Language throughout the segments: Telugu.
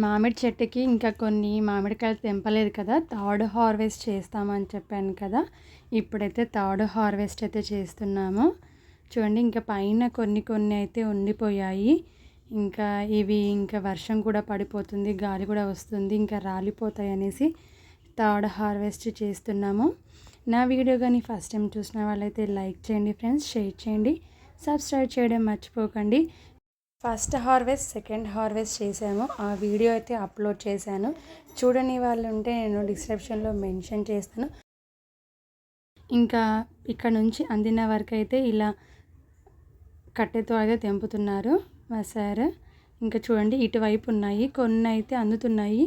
మామిడి చెట్టుకి ఇంకా కొన్ని మామిడికాయలు తెంపలేదు కదా థర్డ్ హార్వెస్ట్ చేస్తామని చెప్పాను కదా ఇప్పుడైతే థర్డ్ హార్వెస్ట్ అయితే చేస్తున్నాము. చూడండి ఇంకా పైన కొన్ని కొన్ని అయితే ఉండిపోయాయి. ఇంకా ఇవి ఇంకా వర్షం కూడా పడిపోతుంది గాలి కూడా వస్తుంది ఇంకా రాలిపోతాయి అనేసి థర్డ్ హార్వెస్ట్ చేస్తున్నాము. నా వీడియో కానీ ఫస్ట్ టైం చూసిన వాళ్ళైతే లైక్ చేయండి ఫ్రెండ్స్ షేర్ చేయండి సబ్స్క్రైబ్ చేయడం మర్చిపోకండి. ఫస్ట్ హార్వెస్ట్ సెకండ్ హార్వెస్ట్ చేసాము ఆ వీడియో అయితే అప్లోడ్ చేశాను. చూడని వాళ్ళు ఉంటే నేను డిస్క్రిప్షన్లో మెన్షన్ చేస్తాను. ఇంకా ఇక్కడ నుంచి అందిన వరకు అయితే ఇలా కట్టెతో అయితే తెంపుతున్నారు మా సార్. ఇంకా చూడండి ఇటువైపు ఉన్నాయి కొన్ని అయితే అందుతున్నాయి.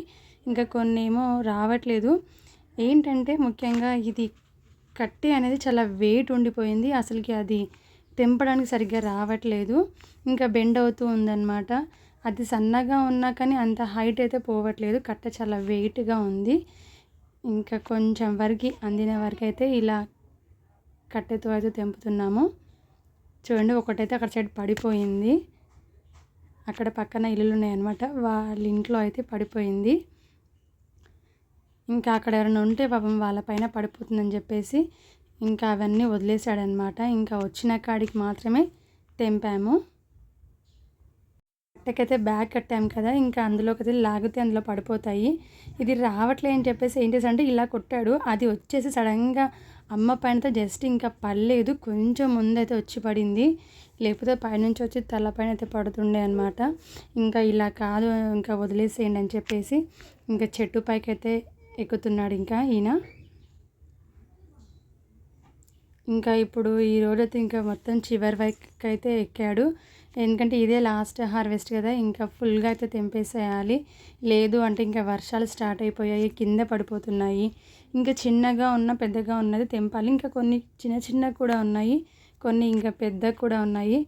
ఇంకా కొన్ని ఏమో రావట్లేదు. ఏంటంటే ముఖ్యంగా ఇది కట్టె అనేది చాలా వెయిట్ ఉండిపోయింది. అసలుకి అది తెంపడానికి సరిగ్గా రావట్లేదు. ఇంకా బెండ్ అవుతూ ఉందన్నమాట. అది సన్నగా ఉన్నా కానీ అంత హైట్ అయితే పోవట్లేదు. కట్ట చాలా వెయిట్గా ఉంది. ఇంకా కొంచెం వరకు అందిన వరకు అయితే ఇలా కట్టెతో అయితే తెంపుతున్నాము. చూడండి ఒకటైతే అక్కడ సైడ్ పడిపోయింది. అక్కడ పక్కన ఇల్లులు ఉన్నాయన్నమాట. వాళ్ళ ఇంట్లో అయితే పడిపోయింది. ఇంకా అక్కడ ఎవరైనా ఉంటే పాపం వాళ్ళపైన పడిపోతుందని చెప్పేసి ఇంకా అవన్నీ వదిలేసాడనమాట ఇంకా వచ్చిన కాడికి మాత్రమే తెంపాము. కట్టకైతే బ్యాగ్ కట్టాము కదా ఇంకా అందులోకి అయితే లాగితే అందులో పడిపోతాయి. ఇది రావట్లే అని చెప్పేసి ఏం చేశాడంటే ఇలా కొట్టాడు. అది వచ్చేసి సడన్గా అమ్మ పైనతో జస్ట్ ఇంకా పడలేదు కొంచెం ముందైతే వచ్చి పడింది. లేకపోతే పైనుంచి వచ్చి తలపైన అయితే పడుతుండే అనమాట ఇంకా ఇలా కాదు ఇంకా వదిలేసేయండి అని చెప్పేసి ఇంకా చెట్టు పైకి అయితే ఎక్కుతున్నాడు ఇంకా ఈయన. ఇంకా ఇప్పుడు ఈ రోజైతే ఇంకా మొత్తం చివరి వైపు అయితే ఎక్కాడు. ఎందుకంటే ఇదే లాస్ట్ హార్వెస్ట్ కదా ఇంకా ఫుల్గా అయితే తెంపేసేయాలి. లేదు అంటే ఇంకా వర్షాలు స్టార్ట్ అయిపోయాయి కింద పడిపోతున్నాయి. ఇంకా చిన్నగా ఉన్న పెద్దగా ఉన్నది తెంపాలి. ఇంకా కొన్ని చిన్న చిన్న కూడా ఉన్నాయి కొన్ని ఇంకా పెద్ద కూడా ఉన్నాయి.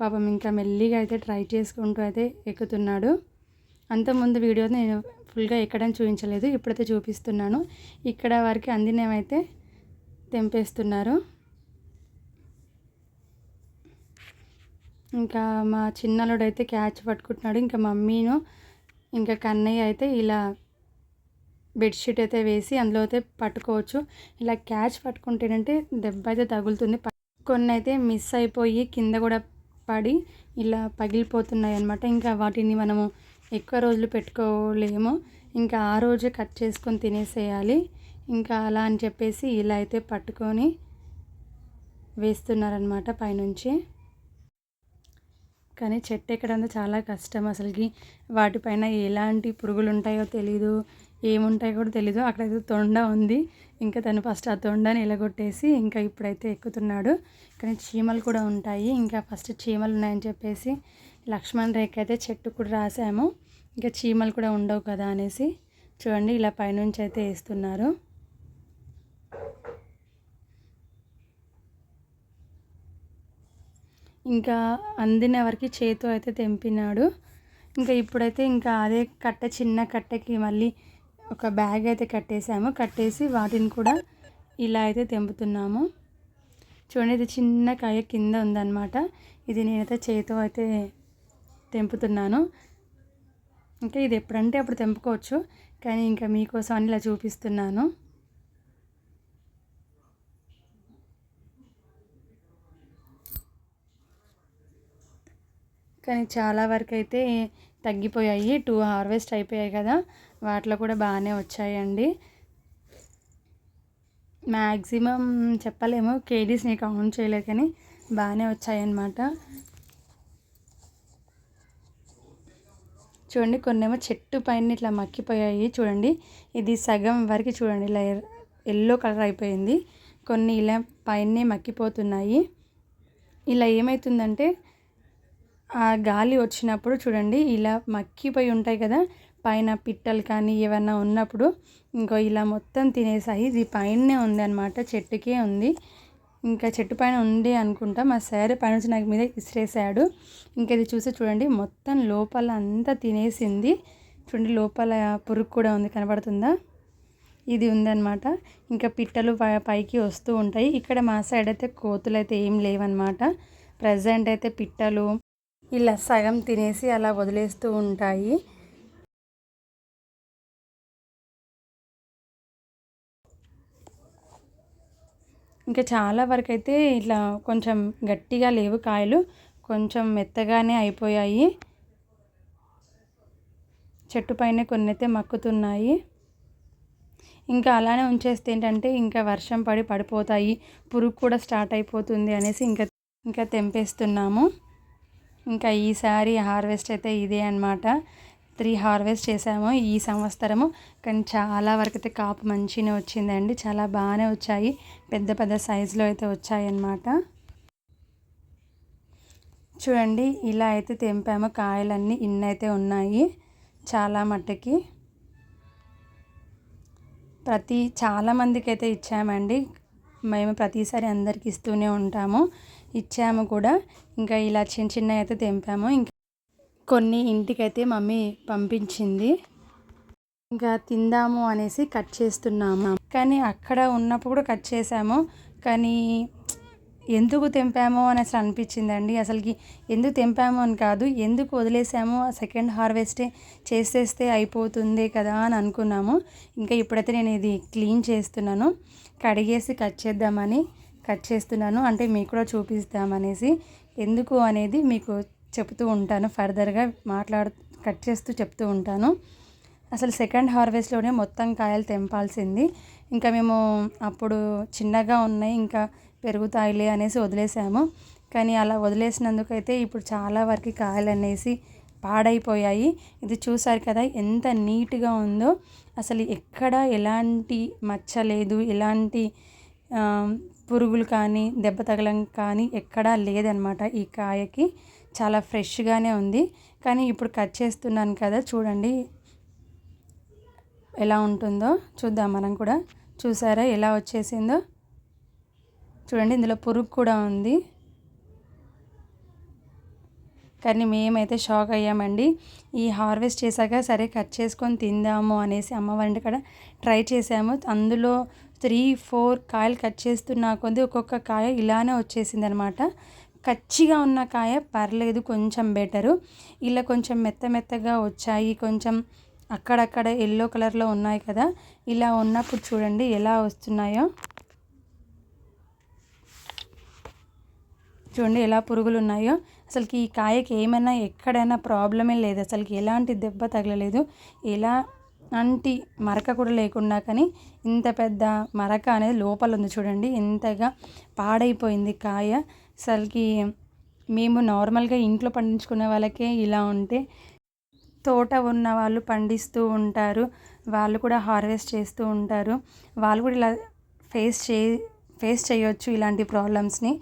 పాపం ఇంకా మెల్లిగా అయితే ట్రై చేసుకుంటూ అయితే ఎక్కుతున్నాడు. అంతకుముందు వీడియో నేను ఫుల్గా ఎక్కడం చూపించలేదు ఇప్పుడైతే చూపిస్తున్నాను. ఇక్కడ వారికి అందినవైతే తెంపేస్తున్నారు. ఇంకా మా చిన్నలుడు అయితే క్యాచ్ పట్టుకుంటున్నాడు ఇంకా మమ్మీను ఇంకా కన్నయ్య అయితే ఇలా బెడ్షీట్ అయితే వేసి అందులో అయితే పట్టుకోవచ్చు. ఇలా క్యాచ్ పట్టుకుంటేనంటే దెబ్బ అయితే తగులుతుంది. కొన్ని అయితే మిస్ అయిపోయి కింద కూడా పడి ఇలా పగిలిపోతున్నాయి అనమాట ఇంకా వాటిని మనము ఎక్కువ రోజులు పెట్టుకోలేము. ఇంకా ఆ రోజే కట్ చేసుకొని తినేసేయాలి. ఇంకా అలా అని చెప్పేసి ఇలా అయితే పట్టుకొని వేస్తున్నారనమాట పైనుంచి. కానీ చెట్టు ఎక్కడం చాలా కష్టం అసలుకి. వాటిపైన ఎలాంటి పురుగులు ఉంటాయో తెలీదు ఏముంటాయో కూడా తెలీదు. అక్కడైతే తొండ ఉంది. ఇంకా తను ఫస్ట్ ఆ తొండని ఎలగొట్టేసి ఇంకా ఇప్పుడైతే ఎక్కుతున్నాడు. కానీ చీమలు కూడా ఉంటాయి. ఇంకా ఫస్ట్ చీమలు ఉన్నాయని చెప్పేసి లక్ష్మణ్ రేఖ అయితే చెట్టు కూడా రాసాము. ఇంకా చీమలు కూడా ఉండవు కదా అనేసి చూడండి ఇలా పైనుంచి అయితే వేస్తున్నారు. ఇంకా అందిన వరకు చేతితో అయితే తెంపినాడు. ఇంకా ఇప్పుడైతే ఇంకా అదే కట్ట చిన్న కట్టకి మళ్ళీ ఒక బ్యాగ్ అయితే కట్టేసాము. కట్టేసి వాటిని కూడా ఇలా అయితే తెంపుతున్నాము. చూడండి ఇది చిన్న కాయ కింద ఉందన్నమాట. ఇది నేనైతే చేతితో అయితే తెంపుతున్నాను. ఇంకా ఇది ఎప్పుడంటే అప్పుడు తెంపుకోవచ్చు. కానీ ఇంకా మీకోసం అని ఇలా చూపిస్తున్నాను. కానీ చాలా వరకు అయితే తగ్గిపోయాయి. టూ హార్వెస్ట్ అయిపోయాయి కదా. వాటిలో కూడా బాగానే వచ్చాయండి. మ్యాక్సిమం చెప్పలేము. కేడీస్ నేను కౌంట్ చేయలేదు కానీ బాగానే వచ్చాయన్నమాట. చూడండి కొన్నేమో చెట్టు పైన ఇట్లా మక్కిపోయాయి చూడండి. ఇది సగం వరకు చూడండి ఇలా ఎల్లో కలర్ అయిపోయింది. కొన్ని ఇలా పైనే మక్కిపోతున్నాయి. ఇలా ఏమవుతుందంటే ఆ గాలి వచ్చినప్పుడు చూడండి ఇలా మక్కిపోయి ఉంటాయి కదా పైన పిట్టలు కానీ ఏమన్నా ఉన్నప్పుడు ఇంకో ఇలా మొత్తం తినేసాయి ఇది పైనే ఉంది అనమాట చెట్టుకే ఉంది. ఇంకా చెట్టు పైన ఉంది అనుకుంటా మా సార్ పైన నాకు మీద ఇసిరేసాడు ఇంకా ఇది చూసి చూడండి మొత్తం లోపల అంతా తినేసింది. చూడండి లోపల పురుగు కూడా ఉంది కనబడుతుందా? ఇది ఉందన్నమాట. ఇంకా పిట్టలు పైకి వస్తూ ఉంటాయి. ఇక్కడ మా సైడ్ అయితే కోతులు అయితే ఏం లేవన్నమాట. ప్రజెంట్ అయితే పిట్టలు ఇలా సగం తినేసి అలా వదిలేస్తూ ఉంటాయి. ఇంకా చాలా వరకు అయితే ఇట్లా కొంచెం గట్టిగా లేవు కాయలు కొంచెం మెత్తగానే అయిపోయాయి. చెట్టు పైన కొన్ని అయితే మక్కుతున్నాయి. ఇంకా అలానే ఉంచేస్తే ఏంటంటే ఇంకా వర్షం పడి పడిపోతాయి పురుగు కూడా స్టార్ట్ అయిపోతుంది అనేసి ఇంకా ఇంకా తెంపేస్తున్నాము. ఇంకా ఈసారి హార్వెస్ట్ అయితే ఇదే అనమాట త్రీ హార్వెస్ట్ చేసాము ఈ సంవత్సరము. కానీ చాలా వరకు అయితే కాపు మంచిగా వచ్చిందండి. చాలా బాగానే వచ్చాయి. పెద్ద పెద్ద సైజులో అయితే వచ్చాయి అన్నమాట. చూడండి ఇలా అయితే తెంపాము. కాయలన్నీ ఇన్నైతే ఉన్నాయి చాలా మట్టుకి. ప్రతి చాలామందికి అయితే ఇచ్చామండి. మేము ప్రతిసారి అందరికి ఇస్తూనే ఉంటాము. ఇచ్చాము కూడా. ఇంకా ఇలా చిన్న చిన్న అయితే తెంపాము. ఇంకా కొన్ని ఇంటికైతే మమ్మీ పంపించింది. ఇంకా తిందాము అనేసి కట్ చేస్తున్నాము. కానీ అక్కడ ఉన్నప్పుడు కూడా కట్ చేసాము కానీ ఎందుకు తెంపామో అసలు అనిపించిందండి. అసలుకి ఎందుకు తెంపాము అని కాదు ఎందుకు వదిలేసాము? సెకండ్ హార్వెస్టే చేసేస్తే అయిపోతుంది కదా అని అనుకున్నాము. ఇంకా ఇప్పుడైతే నేను ఇది క్లీన్ చేస్తున్నాను. కడిగేసి కట్ చేద్దామని కట్ చేస్తున్నాను. అంటే మీకు కూడా చూపిస్తామనేసి ఎందుకు అనేది మీకు చెప్తూ ఉంటాను. ఫర్దర్గా మాట్లాడు కట్ చేస్తూ చెప్తూ ఉంటాను. అసలు సెకండ్ హార్వెస్ట్లోనే మొత్తం కాయలు తెంపాల్సింది. ఇంకా మేము అప్పుడు చిన్నగా ఉన్నాయి ఇంకా పెరుగుతాయిలే అనేసి వదిలేసాము. కానీ అలా వదిలేసినందుకైతే ఇప్పుడు చాలా వరకు కాయలు అనేసి పాడైపోయాయి. ఇది చూసారు కదా ఎంత నీట్గా ఉందో. అసలు ఎక్కడ ఎలాంటి మచ్చ లేదు ఎలాంటి పురుగులు కానీ దెబ్బ తగలం కానీ ఎక్కడా లేదనమాట ఈ కాయకి. చాలా ఫ్రెష్గానే ఉంది. కానీ ఇప్పుడు కట్ చేస్తున్నాను కదా చూడండి. ఎలా ఉంటుందో చూద్దాం మనం కూడా. చూసారా ఎలా వచ్చేసిందో? చూడండి ఇందులో పురుగు కూడా ఉంది. కానీ మేమైతే షాక్ అయ్యామండి. ఈ హార్వెస్ట్ చేశాక సరే కట్ చేసుకొని తిందాము అనేసి అమ్మవారిని కూడా ట్రై చేసాము అందులో త్రీ ఫోర్ కాయలు కట్ చేస్తున్నా కొద్ది ఒక్కొక్క కాయ ఇలానే వచ్చేసింది అనమాట కచ్చిగా ఉన్న కాయ పర్లేదు కొంచెం బెటరు. ఇలా కొంచెం మెత్త మెత్తగా వచ్చాయి. కొంచెం అక్కడక్కడ ఎల్లో కలర్లో ఉన్నాయి కదా. ఇలా ఉన్నప్పుడు చూడండి ఎలా వస్తున్నాయో. చూడండి ఎలా పురుగులు ఉన్నాయో అసలుకి ఈ కాయకి ఏమైనా ఎక్కడైనా ప్రాబ్లమే లేదు. అసలుకి ఎలాంటి దెబ్బ తగలలేదు. ఎలా అంటి మరక కూడా లేకుండా కానీ ఇంత పెద్ద మరక అనేది లోపల ఉంది చూడండి. ఎంతగా పాడైపోయింది కాయ. అసలుకి మేము నార్మల్గా ఇంట్లో పండించుకునే వాళ్ళకే ఇలా ఉంటే తోట ఉన్న వాళ్ళు పండిస్తూ ఉంటారు. వాళ్ళు కూడా హార్వెస్ట్ చేస్తూ ఉంటారు. వాళ్ళు కూడా ఇలా ఫేస్ చే ఫేస్ చేయొచ్చు ఇలాంటి ప్రాబ్లమ్స్ని.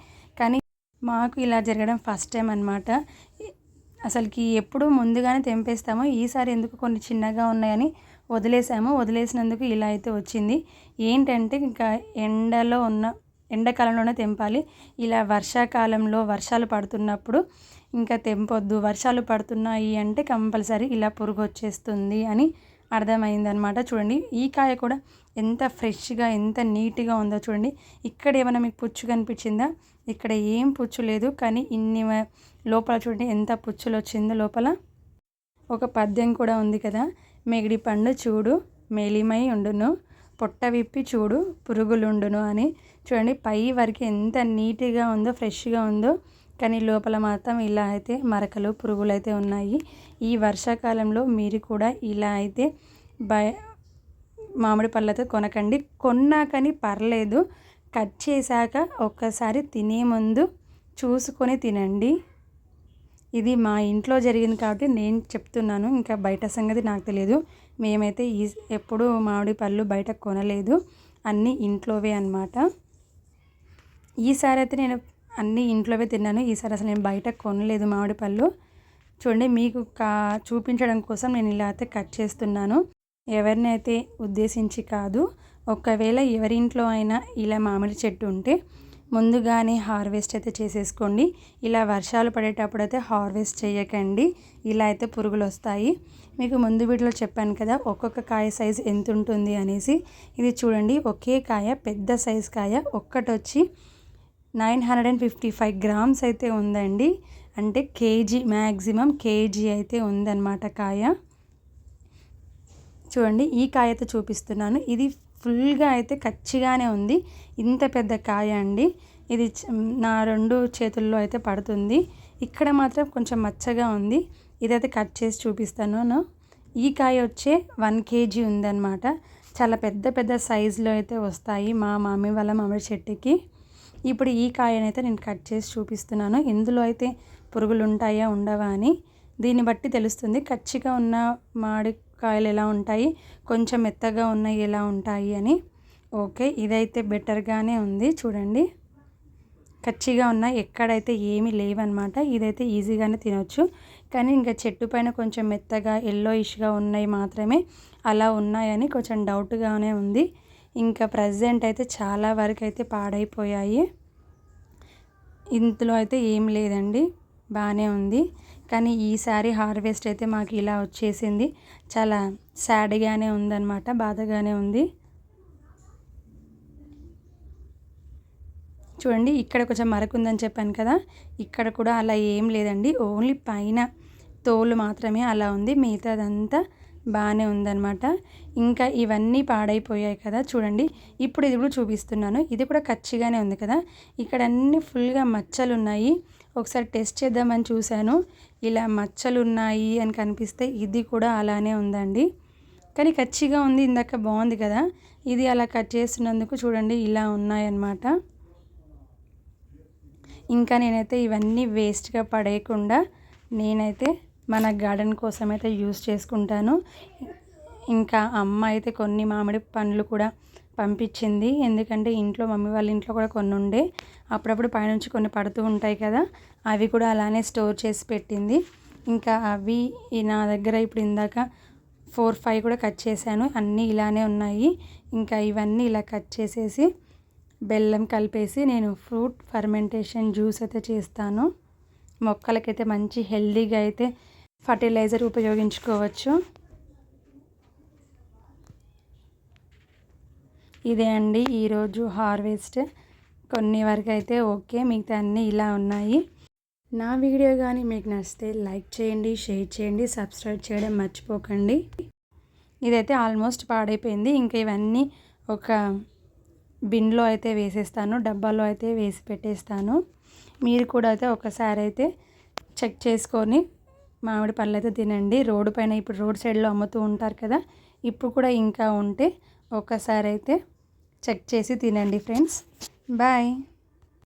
మాకు ఇలా జరగడం ఫస్ట్ టైం అనమాట అసలుకి ఎప్పుడు ముందుగానే తెంపేస్తాము. ఈసారి ఎందుకు కొన్ని చిన్నగా ఉన్నాయని వదిలేసాము. వదిలేసినందుకు ఇలా అయితే వచ్చింది. ఏంటంటే ఇంకా ఎండలో ఉన్న ఎండాకాలంలోనే తెంపాలి. ఇలా వర్షాకాలంలో వర్షాలు పడుతున్నప్పుడు ఇంకా తెంపొద్దు. వర్షాలు పడుతున్నాయి అంటే కంపల్సరీ ఇలా పురుగు వచ్చేస్తుంది అని అర్థమైందనమాట. చూడండి ఈ కాయ కూడా ఎంత ఫ్రెష్గా ఎంత నీట్గా ఉందో చూడండి. ఇక్కడ ఏమైనా మీకు పుచ్చు కనిపించిందా? ఇక్కడ ఏం పుచ్చు లేదు కానీ ఇన్ని లోపల చూడండి ఎంత పుచ్చులు వచ్చిందో లోపల. ఒక పద్యం కూడా ఉంది కదా మిగిడి పండు చూడు మేలిమై ఉండును పొట్ట విప్పి చూడు పురుగులుండును అని. చూడండి పై వరకు ఎంత నీట్గా ఉందో ఫ్రెష్గా ఉందో కానీ లోపల మాత్రం ఇలా అయితే మరకలు పురుగులు అయితే ఉన్నాయి. ఈ వర్షాకాలంలో మీరు కూడా ఇలా అయితే బయ మామిడి పళ్ళతో కొనకండి. కొన్నా కానీ పర్లేదు. కట్ చేశాక ఒక్కసారి తినే ముందు చూసుకొని తినండి. ఇది మా ఇంట్లో జరిగింది కాబట్టి నేను చెప్తున్నాను. ఇంకా బయట సంగతి నాకు తెలియదు. మేమైతే ఈ ఎప్పుడు మామిడి పళ్ళు బయట కొనలేదు. అన్నీ ఇంట్లోవే అనమాట ఈసారి అయితే నేను అన్నీ ఇంట్లోవే తిన్నాను. ఈసారి అసలు నేను బయట కొనలేదు మామిడి పళ్ళు. చూడండి మీకు కా చూపించడం కోసం నేను ఇలా అయితే కట్ చేస్తున్నాను. ఎవరినైతే ఉద్దేశించి కాదు ఒకవేళ ఎవరింట్లో అయినా ఇలా మామిడి చెట్టు ఉంటే ముందుగానే హార్వెస్ట్ అయితే చేసేసుకోండి. ఇలా వర్షాలు పడేటప్పుడు అయితే హార్వెస్ట్ చేయకండి. ఇలా అయితే పురుగులు వస్తాయి. మీకు ముందు వీటిలో చెప్పాను కదా ఒక్కొక్క కాయ సైజ్ ఎంత ఉంటుంది అనేసి. ఇది చూడండి ఒకే కాయ పెద్ద సైజ్ కాయ ఒక్కటొచ్చి nine hundred and fifty five grams అయితే ఉందండి. అంటే కేజీ మ్యాక్సిమం కేజీ అయితే ఉందన్నమాట కాయ. చూడండి ఈ కాయ అయితే చూపిస్తున్నాను. ఇది ఫుల్గా అయితే కచ్చిగానే ఉంది. ఇంత పెద్ద కాయ అండి. ఇది నా రెండు చేతుల్లో అయితే పడుతుంది. ఇక్కడ మాత్రం కొంచెం మచ్చగా ఉంది. ఇదైతే కట్ చేసి చూపిస్తాను. ఈ కాయ వచ్చే వన్ కేజీ ఉందన్నమాట. చాలా పెద్ద పెద్ద సైజులో అయితే వస్తాయి మా మమ్మీ వాళ్ళ మామిడి చెట్టుకి. ఇప్పుడు ఈ కాయనైతే నేను కట్ చేసి చూపిస్తున్నాను. ఇందులో అయితే పురుగులు ఉంటాయా ఉండవా అని. దీన్ని బట్టి తెలుస్తుంది కచ్చిగా ఉన్న మామిడికాయలు ఎలా ఉంటాయి కొంచెం మెత్తగా ఉన్నాయి ఎలా ఉంటాయి అని. ఓకే ఇదైతే బెటర్గానే ఉంది. చూడండి. కచ్చిగా ఉన్న ఎక్కడైతే ఏమీ లేవన్నమాట. ఇదైతే ఈజీగానే తినొచ్చు. కానీ ఇంకా చెట్టు పైన కొంచెం మెత్తగా ఎల్లోయిష్గా ఉన్నాయి మాత్రమే అలా ఉన్నాయని కొంచెం డౌట్గానే ఉంది. ఇంకా ప్రజెంట్ అయితే చాలా వరకు అయితే పాడైపోయాయి. ఇందులో అయితే ఏం లేదండి. బాగానే ఉంది. కానీ ఈసారి హార్వెస్ట్ అయితే మాకు ఇలా వచ్చేసింది. చాలా సాడ్గానే ఉందన్నమాట. బాధగానే ఉంది. చూడండి ఇక్కడ కొంచెం మరకు ఉందని చెప్పాను కదా. ఇక్కడ కూడా అలా ఏం లేదండి. ఓన్లీ పైన తోలు మాత్రమే అలా ఉంది. మిగతాదంతా బాగానే ఉందన్నమాట. ఇంకా ఇవన్నీ పాడైపోయాయి కదా చూడండి. ఇప్పుడు ఇది కూడా చూపిస్తున్నాను. ఇది కూడా కచ్చిగానే ఉంది కదా. ఇక్కడ అన్ని ఫుల్గా మచ్చలు ఉన్నాయి ఒకసారి టెస్ట్ చేద్దామని చూశాను. ఇలా మచ్చలు ఉన్నాయి అని కనిపిస్తే ఇది కూడా అలానే ఉందండి. కానీ కచ్చిగా ఉంది ఇందాక బాగుంది కదా. ఇది అలా కట్ చేస్తున్నందుకు చూడండి ఇలా ఉన్నాయన్నమాట. ఇంకా నేనైతే ఇవన్నీ వేస్ట్గా పడేయకుండా నేనైతే మన గార్డెన్ కోసం అయితే యూస్ చేసుకుంటాను. ఇంకా అమ్మ అయితే కొన్ని మామిడి పండ్లు కూడా పంపించింది. ఎందుకంటే ఇంట్లో మమ్మీ వాళ్ళ ఇంట్లో కూడా కొన్ని ఉండే. అప్పుడప్పుడు పైనుంచి కొన్ని పడుతూ ఉంటాయి కదా అవి కూడా అలానే స్టోర్ చేసి పెట్టింది. ఇంకా అవి నా దగ్గర ఇప్పుడు ఇందాక ఫోర్ ఫైవ్ కూడా కట్ చేశాను. అన్నీ ఇలానే ఉన్నాయి. ఇంకా ఇవన్నీ ఇలా కట్ చేసేసి బెల్లం కలిపేసి నేను ఫ్రూట్ ఫర్మెంటేషన్ జ్యూస్ అయితే చేస్తాను. మొక్కలకైతే మంచి హెల్దీగా అయితే ఫర్టిలైజర్ ఉపయోగించుకోవచ్చు. ఇదే అండి ఈరోజు హార్వెస్ట్. కొన్ని వరకు అయితే ఓకే మిగతా అన్నీ ఇలా ఉన్నాయి. నా వీడియో కానీ మీకు నచ్చితే లైక్ చేయండి షేర్ చేయండి సబ్స్క్రైబ్ చేయడం మర్చిపోకండి. ఇదైతే ఆల్మోస్ట్ పాడైపోయింది. ఇంకా ఇవన్నీ ఒక బిన్లో అయితే వేసేస్తాను డబ్బాలో అయితే వేసి పెట్టేస్తాను. మీరు కూడా అయితే ఒకసారి అయితే చెక్ చేసుకొని మామిడి పళ్ళు అయితే తినండి. రోడ్డు పైన ఇప్పుడు రోడ్ సైడ్లో అమ్ముతూ ఉంటారు కదా ఇప్పుడు కూడా ఇంకా ఉంటే ఒకసారి అయితే చెక్ చేసి తినండి ఫ్రెండ్స్ బాయ్